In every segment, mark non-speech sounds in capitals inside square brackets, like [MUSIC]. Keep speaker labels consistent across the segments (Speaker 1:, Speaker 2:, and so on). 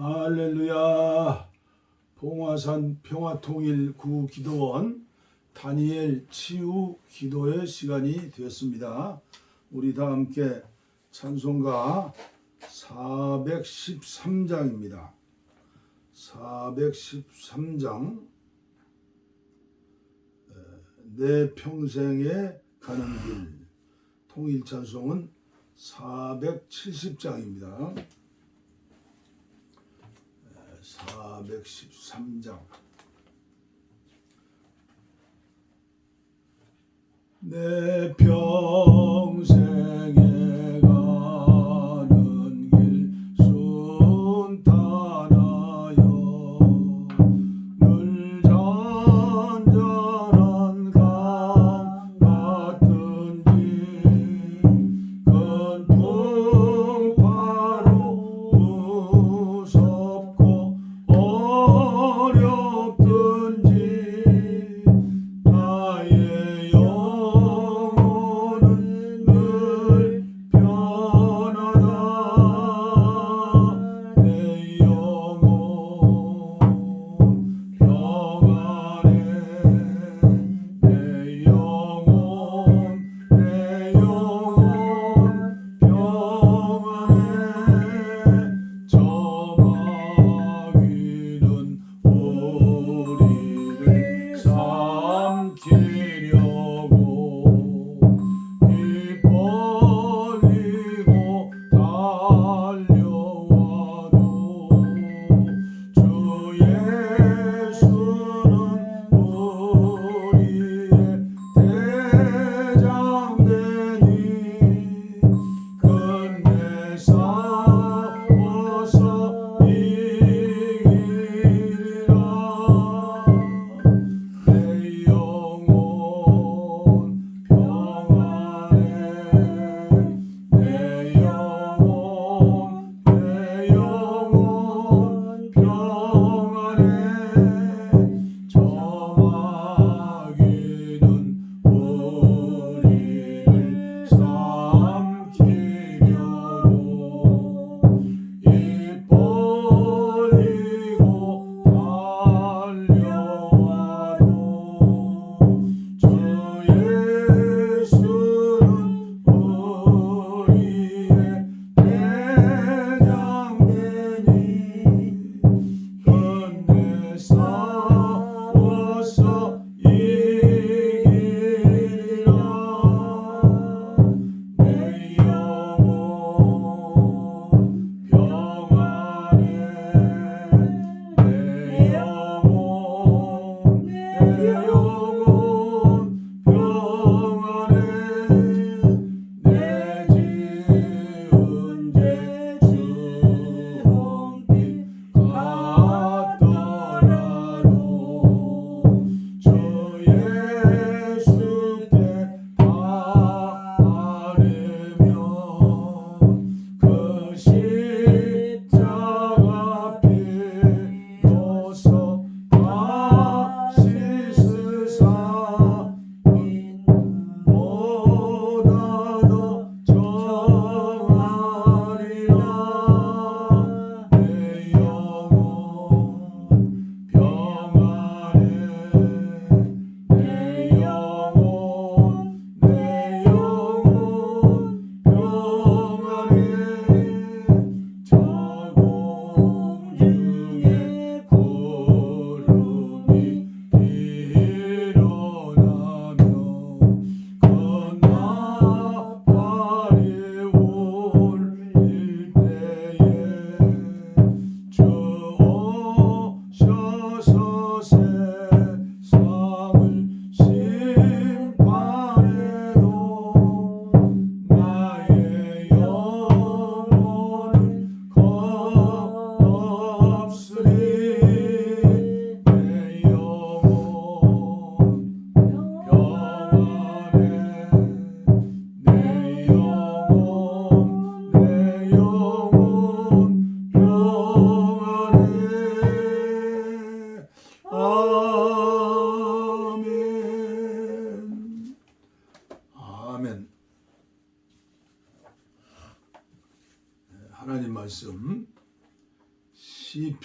Speaker 1: 할렐루야. 봉화산 평화통일 구기도원 다니엘 치유 기도의 시간이 되었습니다. 우리 다 함께 찬송가 413장입니다. 413장 내 평생에 가는 길 통일 찬송은 470장입니다. 413장. 내 평생에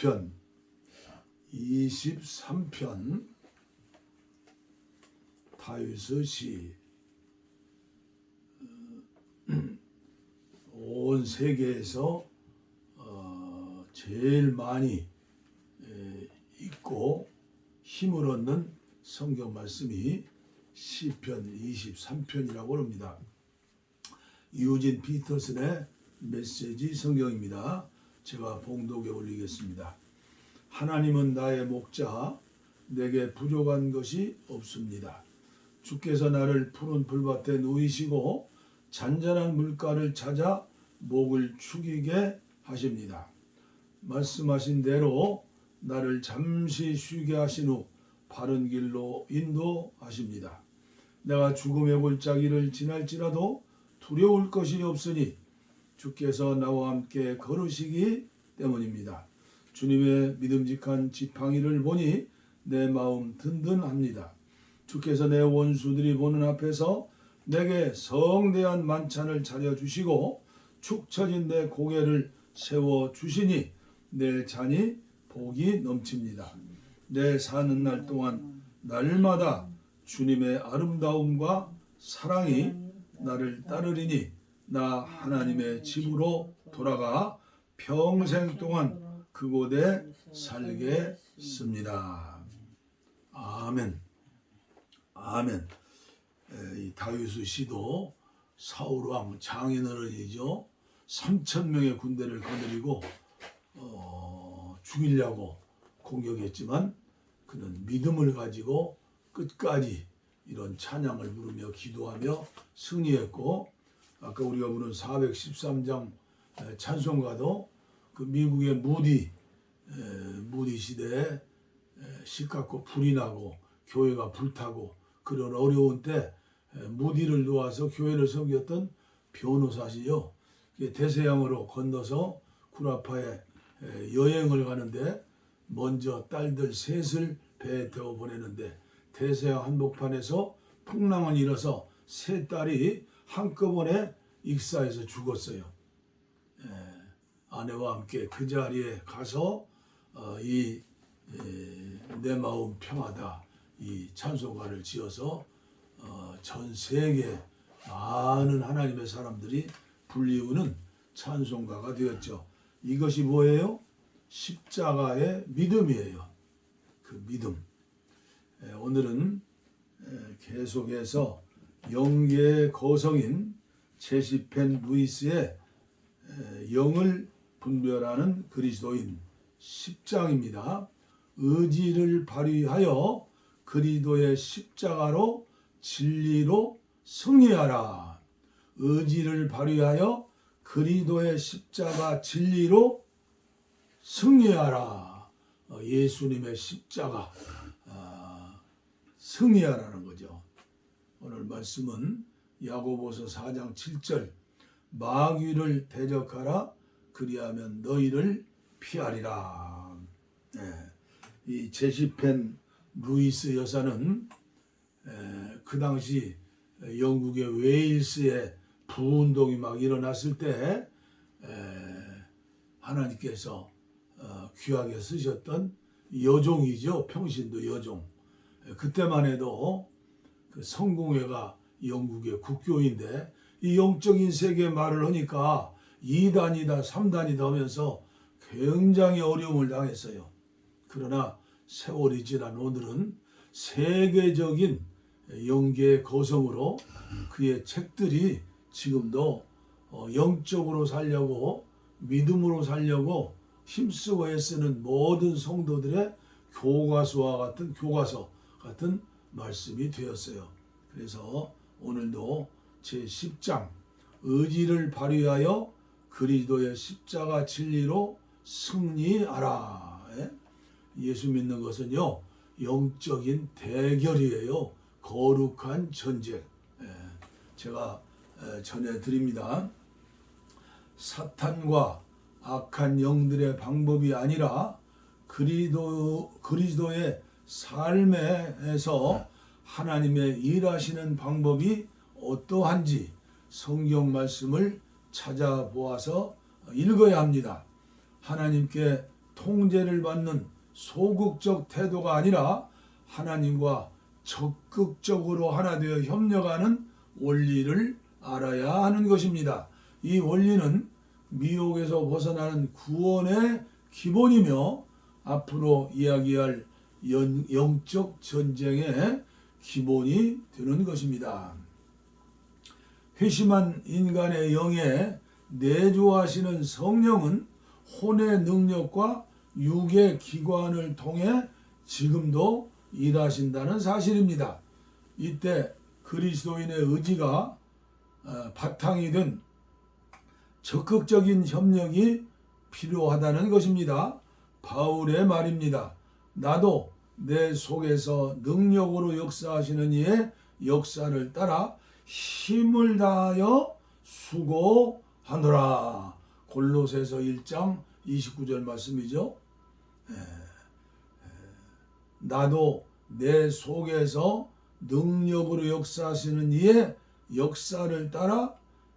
Speaker 1: 23편 23편 다윗의 시온 어, [CLEARS THROAT] 세계에서 어, 제일 많이 읽고 힘을 얻는 성경 말씀이 시편 23편이라고 합니다. 유진 피터슨의 메시지 성경입니다. 제가 봉독에 올리겠습니다. 하나님은 나의 목자, 내게 부족한 것이 없습니다. 주께서 나를 푸른 불밭에 누이시고 잔잔한 물가를 찾아 목을 축이게 하십니다. 말씀하신 대로 나를 잠시 쉬게 하신 후 바른 길로 인도하십니다. 내가 죽음의 골짜기를 지날지라도 두려울 것이 없으니 주께서 나와 함께 걸으시기 때문입니다. 주님의 믿음직한 지팡이를 보니 내 마음 든든합니다. 주께서 내 원수들이 보는 앞에서 내게 성대한 만찬을 차려 주시고 축 처진 내 고개를 세워 주시니 내 잔이 복이 넘칩니다. 내 사는 날 동안 날마다 주님의 아름다움과 사랑이 나를 따르리니 나 하나님의 집으로 돌아가 평생 동안 그곳에 살겠습니다. 아멘. 아멘. 에, 이 다윗의 시도 사울 왕 장인어른이죠. 3천 명의 군대를 거느리고 어, 죽이려고 공격했지만 그는 믿음을 가지고 끝까지 이런 찬양을 부르며 기도하며 승리했고 아까 우리가 부른 413장 찬송가도 그 미국의 무디 에, 무디 시대에 에, 시끄럽고 불이 나고 교회가 불타고 그런 어려운 때 에, 무디를 놓아서 교회를 섬겼던 변호사시요. 대서양으로 건너서 구라파에 에, 여행을 가는데 먼저 딸들 셋을 배에 태워 보내는데 대서양 한복판에서 풍랑을 일어서 세 딸이 한꺼번에 익사해서 죽었어요. 에, 아내와 함께 그 자리에 가서 어, 이내 마음 평하다 이 찬송가를 지어서 어, 전 세계 많은 하나님의 사람들이 불리우는 찬송가가 되었죠. 이것이 뭐예요? 십자가의 믿음이에요. 그 믿음. 에, 오늘은 에, 계속해서 영계의 거성인 제시펜 루이스의 에, 영을 분별하는 그리스도인 10장입니다. 의지를 발휘하여 그리스도의 십자가로 진리로 승리하라. 의지를 발휘하여 그리스도의 십자가 진리로 승리하라. 어, 예수님의 십자가 아, 승리하라는 거죠. 오늘 말씀은 야고보서 4장 7절 마귀를 대적하라 그리하면 너희를 피하리라. 네. 이 제시펜 루이스 여사는 에, 그 당시 영국의 웨일스의 부운동이 막 일어났을 때 에, 하나님께서 어, 귀하게 쓰셨던 여종이죠. 평신도 여종. 에, 그때만 해도 그 성공회가 영국의 국교인데 이 영적인 세계 말을 하니까 2단이다, 3단이다 하면서 굉장히 어려움을 당했어요. 그러나 세월이 지난 오늘은 세계적인 영계의 거성으로 그의 책들이 지금도 어, 영적으로 살려고 믿음으로 살려고 힘쓰고 애쓰는 모든 성도들의 교과서와 같은 교과서 같은 말씀이 되었어요. 그래서 오늘도 제 10장 의지를 발휘하여 그리스도의 십자가 진리로 승리하라. 예? 예수 믿는 것은요 영적인 대결이에요. 거룩한 전쟁. 예, 제가 전해 드립니다. 사탄과 악한 영들의 방법이 아니라 그리도 그리스도의 삶에서 하나님의 일하시는 방법이 어떠한지 성경 말씀을 찾아보아서 읽어야 합니다. 하나님께 통제를 받는 소극적 태도가 아니라 하나님과 적극적으로 하나 되어 협력하는 원리를 알아야 하는 것입니다. 이 원리는 미혹에서 벗어나는 구원의 기본이며 앞으로 이야기할 연- 영적 전쟁의 기본이 되는 것입니다. 회심한 인간의 영에 내주하시는 성령은 혼의 능력과 육의 기관을 통해 지금도 일하신다는 사실입니다. 이때 그리스도인의 의지가 어, 바탕이 된 적극적인 협력이 필요하다는 것입니다. 바울의 말입니다. 나도 내 속에서 능력으로 역사하시는 이의 역사를 따라 힘을 다하여 수고하노라. 골로새서 1장 29절 말씀이죠. 에, 에, 나도 내 속에서 능력으로 역사하시는 이의 역사를 따라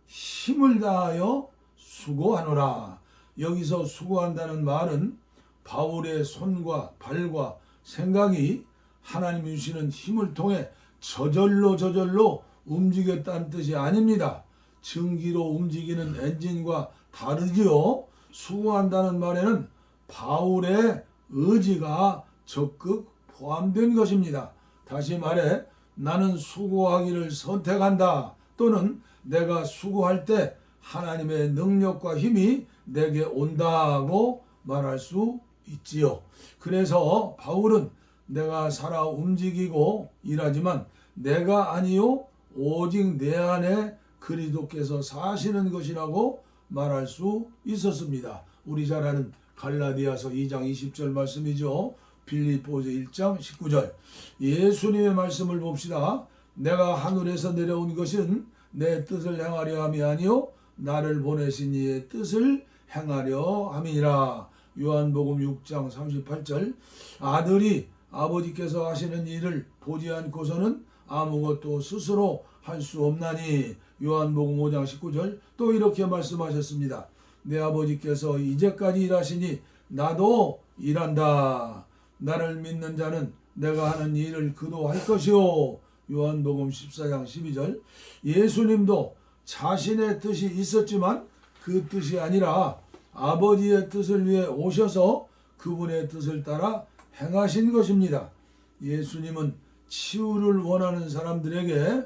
Speaker 1: 힘을 다하여 수고하노라. 여기서 수고한다는 말은 바울의 손과 발과 생각이 하나님이 주시는 힘을 통해 저절로 저절로 움직였다는 뜻이 아닙니다. 증기로 움직이는 엔진과 다르지요. 수고한다는 말에는 바울의 의지가 적극 포함된 것입니다. 다시 말해 나는 수고하기를 선택한다 또는 내가 수고할 때 하나님의 능력과 힘이 내게 온다고 말할 수 있지요. 그래서 바울은 내가 살아 움직이고 일하지만 내가 아니요 오직 내 안에 그리스도께서 사시는 것이라고 말할 수 있었습니다. 우리 잘 아는 갈라디아서 2장 20절 말씀이죠. 빌립보서 1장 19절. 예수님의 말씀을 봅시다. 내가 하늘에서 내려온 것은 내 뜻을 행하려 함이 아니요 나를 보내신 이의 뜻을 행하려 함이니라. 요한복음 6장 38절. 아들이 아버지께서 하시는 일을 보지 않고서는 아무것도 스스로 할 수 없나니 요한복음 5장 19절 또 이렇게 말씀하셨습니다. 내 아버지께서 이제까지 일하시니 나도 일한다. 나를 믿는 자는 내가 하는 일을 그도 할 것이요. 요한복음 14장 12절. 예수님도 자신의 뜻이 있었지만 그 뜻이 아니라 아버지의 뜻을 위해 오셔서 그분의 뜻을 따라 행하신 것입니다. 예수님은 치유를 원하는 사람들에게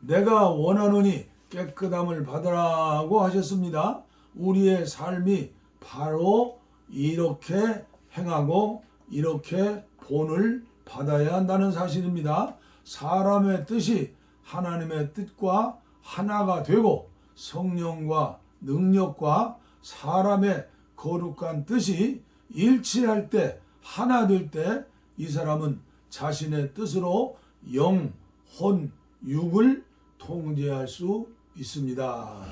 Speaker 1: 내가 원하노니 깨끗함을 받으라고 하셨습니다. 우리의 삶이 바로 이렇게 행하고 이렇게 본을 받아야 한다는 사실입니다. 사람의 뜻이 하나님의 뜻과 하나가 되고 성령과 능력과 사람의 거룩한 뜻이 일치할 때 하나 될 때 이 사람은 자신의 뜻으로 영, 혼, 육을 통제할 수 있습니다.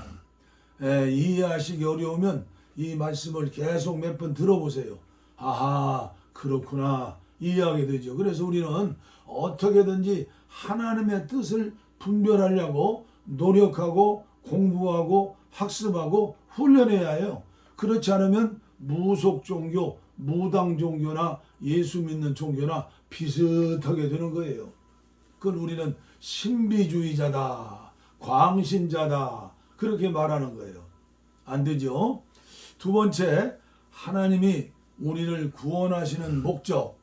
Speaker 1: 에, 이해하시기 어려우면 이 말씀을 계속 몇 번 들어보세요. 아하, 그렇구나. 이해하게 되죠. 그래서 우리는 어떻게든지 하나님의 뜻을 분별하려고 노력하고 공부하고 학습하고 훈련해야 해요. 그렇지 않으면 무속 종교, 무당 종교나 예수 믿는 종교나 비슷하게 되는 거예요. 그건 우리는 신비주의자다, 광신자다, 그렇게 말하는 거예요. 안 되죠? 두 번째, 하나님이 우리를 구원하시는 목적,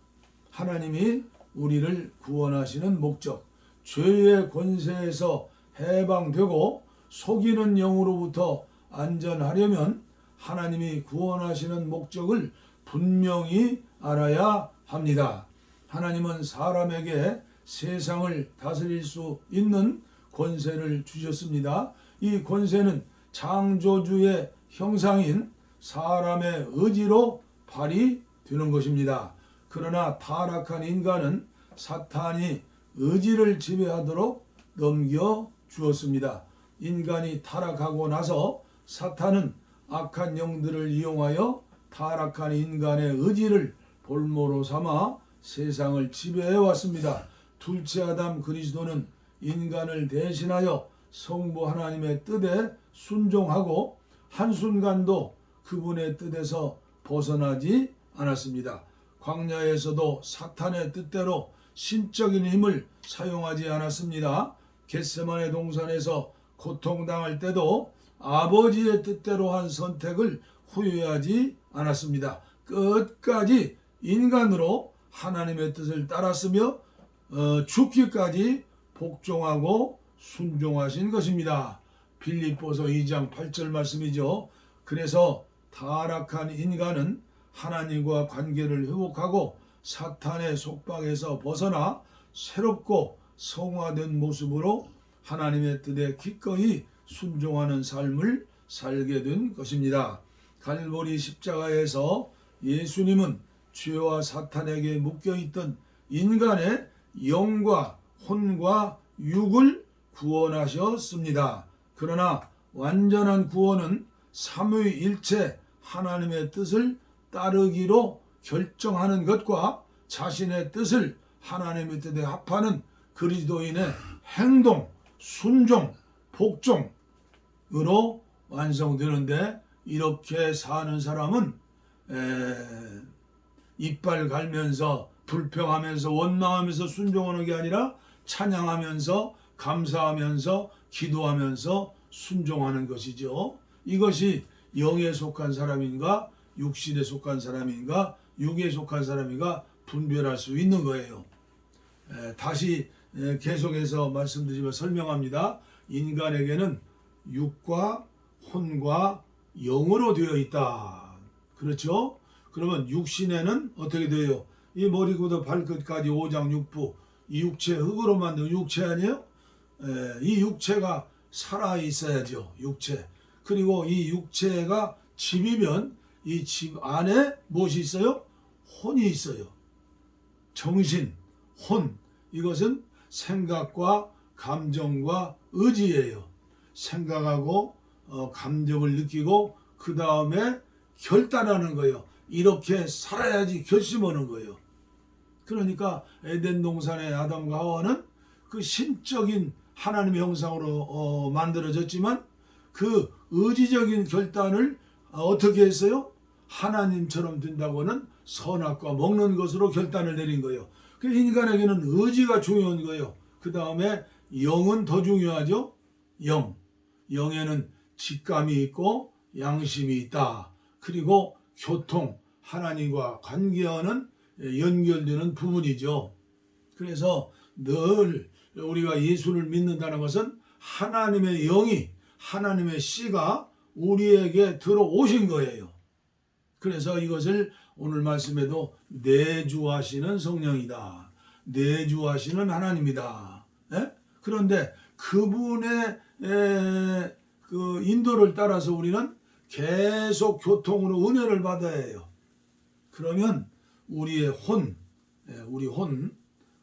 Speaker 1: 하나님이 우리를 구원하시는 목적, 죄의 권세에서 해방되고 속이는 영으로부터 안전하려면 하나님이 구원하시는 목적을 분명히 알아야 합니다. 하나님은 사람에게 세상을 다스릴 수 있는 권세를 주셨습니다. 이 권세는 창조주의 형상인 사람의 의지로 발휘되는 것입니다. 그러나 타락한 인간은 사탄이 의지를 지배하도록 넘겨 주었습니다. 인간이 타락하고 나서 사탄은 악한 영들을 이용하여 타락한 인간의 의지를 볼모로 삼아 세상을 지배해 왔습니다. 둘째 아담 그리스도는 인간을 대신하여 성부 하나님의 뜻에 순종하고 한순간도 그분의 뜻에서 벗어나지 않았습니다. 광야에서도 사탄의 뜻대로 신적인 힘을 사용하지 않았습니다. 겟세만의 동산에서 고통당할 때도 아버지의 뜻대로 한 선택을 후회하지 않았습니다. 끝까지 인간으로 하나님의 뜻을 따랐으며 어, 죽기까지 복종하고 순종하신 것입니다. 빌립보서 2장 8절 말씀이죠. 그래서 타락한 인간은 하나님과 관계를 회복하고 사탄의 속박에서 벗어나 새롭고 성화된 모습으로 하나님의 뜻에 기꺼이 순종하는 삶을 살게 된 것입니다. 갈보리 십자가에서 예수님은 죄와 사탄에게 묶여 있던 인간의 영과 혼과 육을 구원하셨습니다. 그러나 완전한 구원은 삼위일체 하나님의 뜻을 따르기로 결정하는 것과 자신의 뜻을 하나님의 뜻에 합하는 그리스도인의 행동, 순종, 복종으로 완성되는데 이렇게 사는 사람은 에, 이빨 갈면서 불평하면서 원망하면서 순종하는 게 아니라 찬양하면서 감사하면서 기도하면서 순종하는 것이죠. 이것이 영에 속한 사람인가 육신에 속한 사람인가 육에 속한 사람인가 분별할 수 있는 거예요. 에, 다시 에, 계속해서 말씀드리며 설명합니다. 인간에게는 육과 혼과 영으로 되어 있다. 그렇죠? 그러면 육신에는 어떻게 돼요? 이 머리부터 발끝까지 오장 육부 이 육체 흙으로 만든 육체 아니에요? 에, 이 육체가 살아 있어야죠. 육체. 그리고 이 육체가 집이면 이 집 안에 무엇이 있어요? 혼이 있어요. 정신, 혼. 이것은 생각과 감정과 의지예요. 생각하고 어, 감정을 느끼고 그 다음에 결단하는 거예요. 이렇게 살아야지 결심하는 거예요. 그러니까 에덴 동산의 아담과 하와는 그 신적인 하나님의 형상으로 어, 만들어졌지만 그 의지적인 결단을 어, 어떻게 했어요? 하나님처럼 된다고는 선악과 먹는 것으로 결단을 내린 거예요. 그 인간에게는 의지가 중요한 거예요. 그 다음에 영은 더 중요하죠. 영. 영에는 직감이 있고 양심이 있다. 그리고 교통, 하나님과 관계하는 연결되는 부분이죠. 그래서 늘 우리가 예수를 믿는다는 것은 하나님의 영이, 하나님의 씨가 우리에게 들어오신 거예요. 그래서 이것을 오늘 말씀에도 내주하시는 성령이다. 내주하시는 하나님이다. 예? 그런데 그분의 에, 그 인도를 따라서 우리는 계속 교통으로 은혜를 받아야 해요. 그러면 우리의 혼, 예, 우리 혼,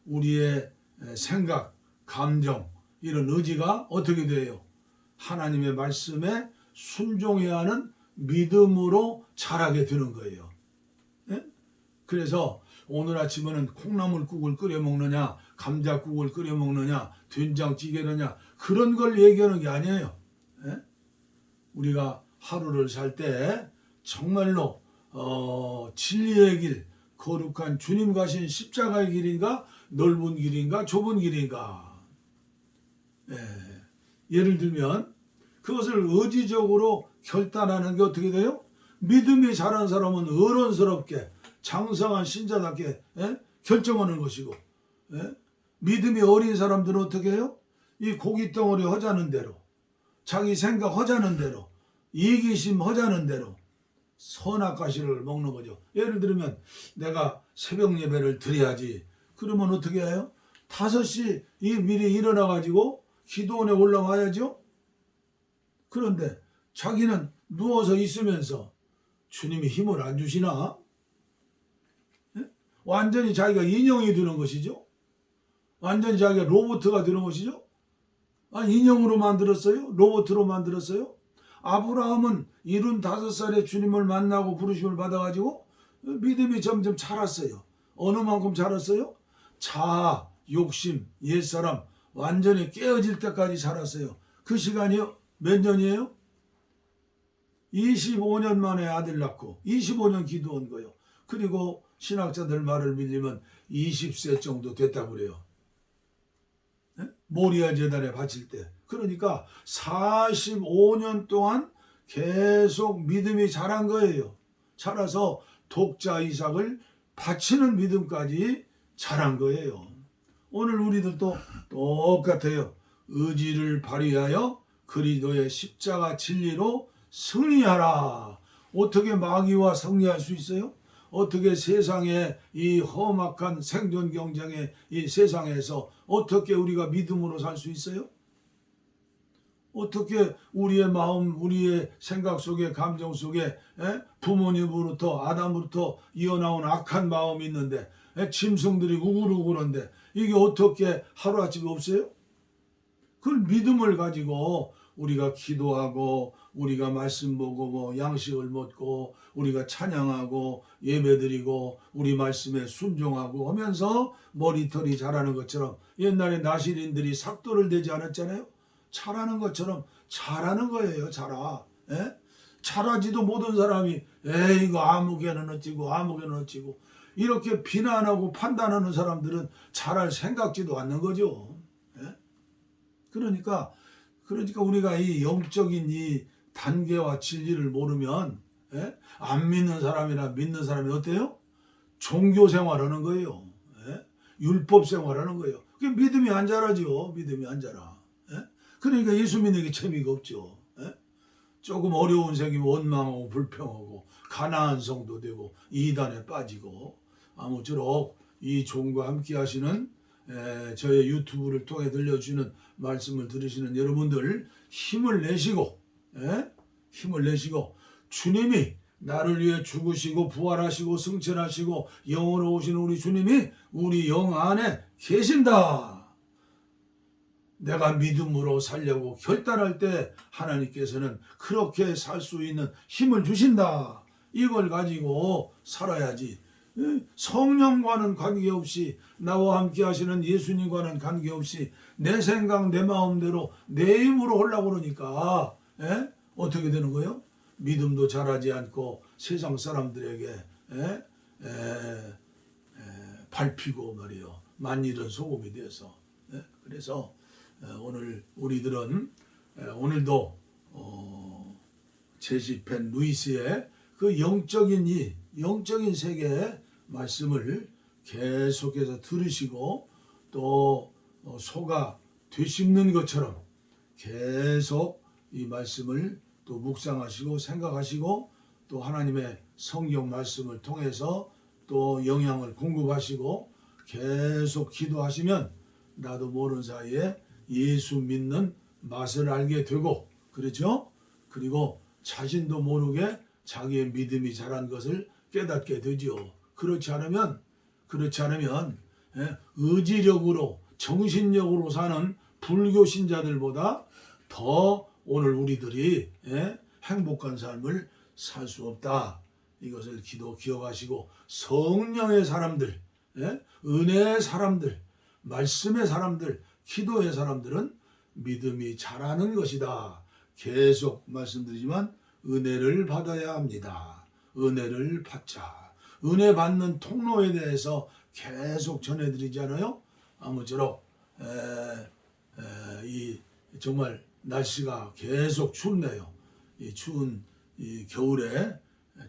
Speaker 1: 우리의 생각, 감정, 이런 의지가 어떻게 돼요? 하나님의 말씀에 순종해야 하는 믿음으로 자라게 되는 거예요. 예? 그래서 오늘 아침에는 콩나물국을 끓여 먹느냐, 감자국을 끓여 먹느냐, 된장찌개느냐 그런 걸 얘기하는 게 아니에요. 예? 우리가 하루를 살 때 정말로 어, 진리의 길, 거룩한 주님 가신 십자가의 길인가, 넓은 길인가, 좁은 길인가. 예. 예를 들면 그것을 의지적으로 결단하는 게 어떻게 돼요? 믿음이 자란 사람은 어른스럽게 장성한 신자답게 예? 결정하는 것이고 예? 믿음이 어린 사람들은 어떻게 해요? 이 고기 덩어리 허자는 대로 자기 생각 허자는 대로 이기심 허자는 대로 선악과실을 먹는 거죠. 예를 들면 내가 새벽 예배를 드려야지. 그러면 어떻게 해요? 5시 이 미리 일어나 가지고 기도원에 올라와야죠. 그런데 자기는 누워서 있으면서 주님이 힘을 안 주시나? 예? 완전히 자기가 인형이 되는 것이죠. 완전히 자기가 로봇가 되는 것이죠. 아, 인형으로 만들었어요? 로봇으로 만들었어요? 아브라함은 일흔 다섯 살에 주님을 만나고 부르심을 받아가지고 믿음이 점점 자랐어요. 어느 만큼 자랐어요? 자, 욕심, 옛사람 완전히 깨어질 때까지 자랐어요. 그 시간이 몇 년이에요? 25년 만에 아들 낳고 25년 기도한 거예요. 그리고 신학자들 말을 믿으면 20세 정도 됐다고 그래요. 네? 모리아 재단에 바칠 때. 그러니까 45년 동안 계속 믿음이 자란 거예요. 자라서 독자 이삭을 바치는 믿음까지 자란 거예요. 오늘 우리들도 똑같아요. 의지를 발휘하여 그리도의 십자가 진리로 승리하라. 어떻게 마귀와 승리할 수 있어요? 어떻게 세상에 이 험악한 생존 경쟁의 이 세상에서 어떻게 우리가 믿음으로 살 수 있어요? 어떻게 우리의 마음, 우리의 생각 속에, 감정 속에 에? 부모님으로부터 아담으로부터 이어나온 악한 마음이 있는데 에? 짐승들이 우글우글한데 이게 어떻게 하루아침에 없어요? 그걸 믿음을 가지고 우리가 기도하고 우리가 말씀 보고 뭐 양식을 먹고 우리가 찬양하고 예배드리고 우리 말씀에 순종하고 하면서 머리털이 자라는 것처럼 옛날에 나시린들이 삭도를 대지 않았잖아요. 자라는 것처럼 자라는 거예요. 자라. 예? 자라지도 못한 사람이 에이 이거 아무개는 어찌고 아무개는 어찌고 이렇게 비난하고 판단하는 사람들은 자랄 생각지도 않는 거죠. 예? 그러니까 그러니까 우리가 이 영적인 이 단계와 진리를 모르면 예? 안 믿는 사람이나 믿는 사람이 어때요? 종교 생활하는 거예요. 예? 율법 생활하는 거예요. 그 믿음이 안 자라죠. 믿음이 안 자라. 예? 그러니까 예수 믿는 게 재미가 없죠. 예? 조금 어려운 생기면 원망하고 불평하고 가나안 성도 되고 이단에 빠지고 아무쪼록 이 종과 함께 하시는 에, 저의 유튜브를 통해 들려주는 말씀을 들으시는 여러분들 힘을 내시고 에? 힘을 내시고 주님이 나를 위해 죽으시고 부활하시고 승천하시고 영으로 오시는 우리 주님이 우리 영 안에 계신다. 내가 믿음으로 살려고 결단할 때 하나님께서는 그렇게 살 수 있는 힘을 주신다. 이걸 가지고 살아야지. 예? 성령과는 관계없이 나와 함께 하시는 예수님과는 관계없이 내 생각 내 마음대로 내 힘으로 하려고 그러니까 예? 어떻게 되는 거예요? 믿음도 자라지 않고 세상 사람들에게 예? 에, 에, 밟히고 말이요 만일은 소금이 되어서 예? 그래서 에, 오늘 우리들은 에, 오늘도 어, 제시펜 루이스의 그 영적인 이 영적인 세계의 말씀을 계속해서 들으시고 또 어, 소가 되씹는 것처럼 계속 이 말씀을 또 묵상하시고 생각하시고 또 하나님의 성경 말씀을 통해서 또 영향을 공급하시고 계속 기도하시면 나도 모르는 사이에 예수 믿는 맛을 알게 되고 그렇죠? 그리고 자신도 모르게 자기의 믿음이 자란 것을 깨닫게 되지요. 그렇지 않으면 그렇지 않으면 예, 의지력으로 정신력으로 사는 불교 신자들보다 더 오늘 우리들이 예, 행복한 삶을 살 수 없다. 이것을 기도 기억하시고 성령의 사람들, 예, 은혜의 사람들, 말씀의 사람들, 기도의 사람들은 믿음이 자라는 것이다. 계속 말씀드리지만 은혜를 받아야 합니다. 은혜를 받자. 은혜 받는 통로에 대해서 계속 전해드리잖아요. 아무쪼록 에, 에, 이 정말 날씨가 계속 춥네요. 이 추운 이 겨울에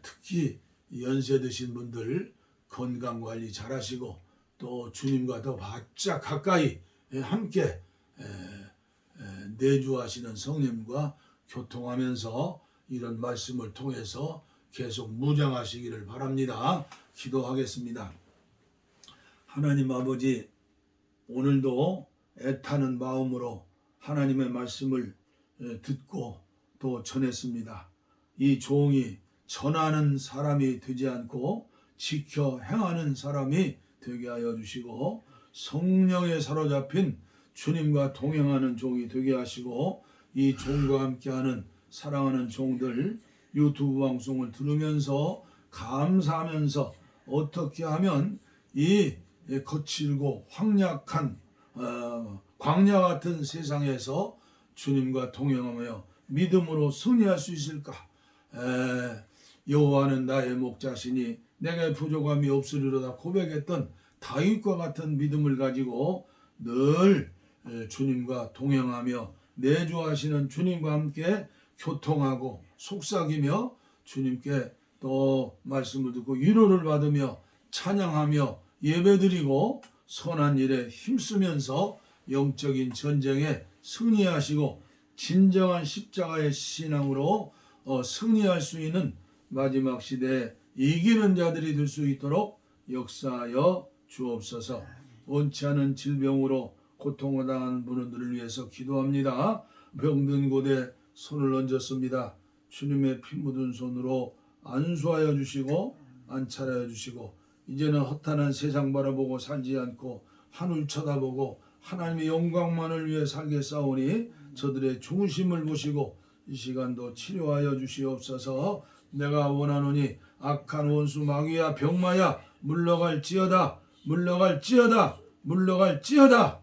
Speaker 1: 특히 연세 드신 분들 건강 관리 잘하시고 또 주님과 더 바짝 가까이 함께 내주하시는 성령과 교통하면서 이런 말씀을 통해서 계속 무장하시기를 바랍니다. 기도하겠습니다. 하나님 아버지 오늘도 애타는 마음으로 하나님의 말씀을 듣고 또 전했습니다. 이 종이 전하는 사람이 되지 않고 지켜 행하는 사람이 되게 하여 주시고 성령에 사로잡힌 주님과 동행하는 종이 되게 하시고 이 종과 함께하는 사랑하는 종들 유튜브 방송을 들으면서 감사하면서 어떻게 하면 이 거칠고 황약한 어, 광야 같은 세상에서 주님과 동행하며 믿음으로 승리할 수 있을까? 에, 여호와는 나의 목자시니 내게 부족함이 없으리로다 고백했던 다윗과 같은 믿음을 가지고 늘 에, 주님과 동행하며 내주하시는 주님과 함께 교통하고 속삭이며 주님께 또 말씀을 듣고 위로를 받으며 찬양하며 예배드리고 선한 일에 힘쓰면서 영적인 전쟁에 승리하시고 진정한 십자가의 신앙으로 어, 승리할 수 있는 마지막 시대에 이기는 자들이 될 수 있도록 역사하여 주옵소서. 원치 않은 질병으로 고통을 당하는 분들을 위해서 기도합니다. 병든 곳에 손을 얹었습니다. 주님의 피 묻은 손으로 안수하여 주시고 안찰하여 주시고 이제는 허탄한 세상 바라보고 살지 않고 하늘 쳐다보고 하나님의 영광만을 위해 살게 싸우니 저들의 중심을 보시고 이 시간도 치료하여 주시옵소서 내가 원하노니 악한 원수 마귀야 병마야 물러갈지어다 물러갈지어다 물러갈지어다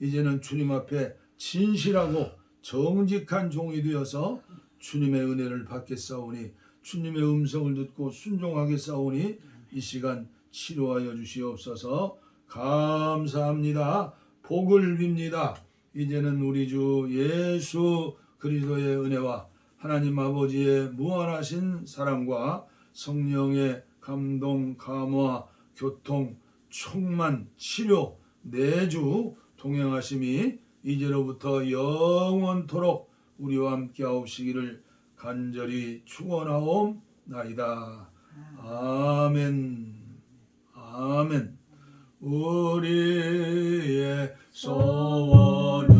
Speaker 1: 이제는 주님 앞에 진실하고 정직한 종이 되어서 주님의 은혜를 받겠사오니 주님의 음성을 듣고 순종하게 싸우니 이 시간 치료하여 주시옵소서 감사합니다. 복을 빕니다. 이제는 우리 주 예수 그리스도의 은혜와 하나님 아버지의 무한하신 사랑과 성령의 감동, 감화, 교통, 충만, 치료, 내주, 동행하심이 이제로부터 영원토록 우리와 함께 하옵시기를 간절히 축원하옵나이다. 아멘. 아멘. 우리의 소원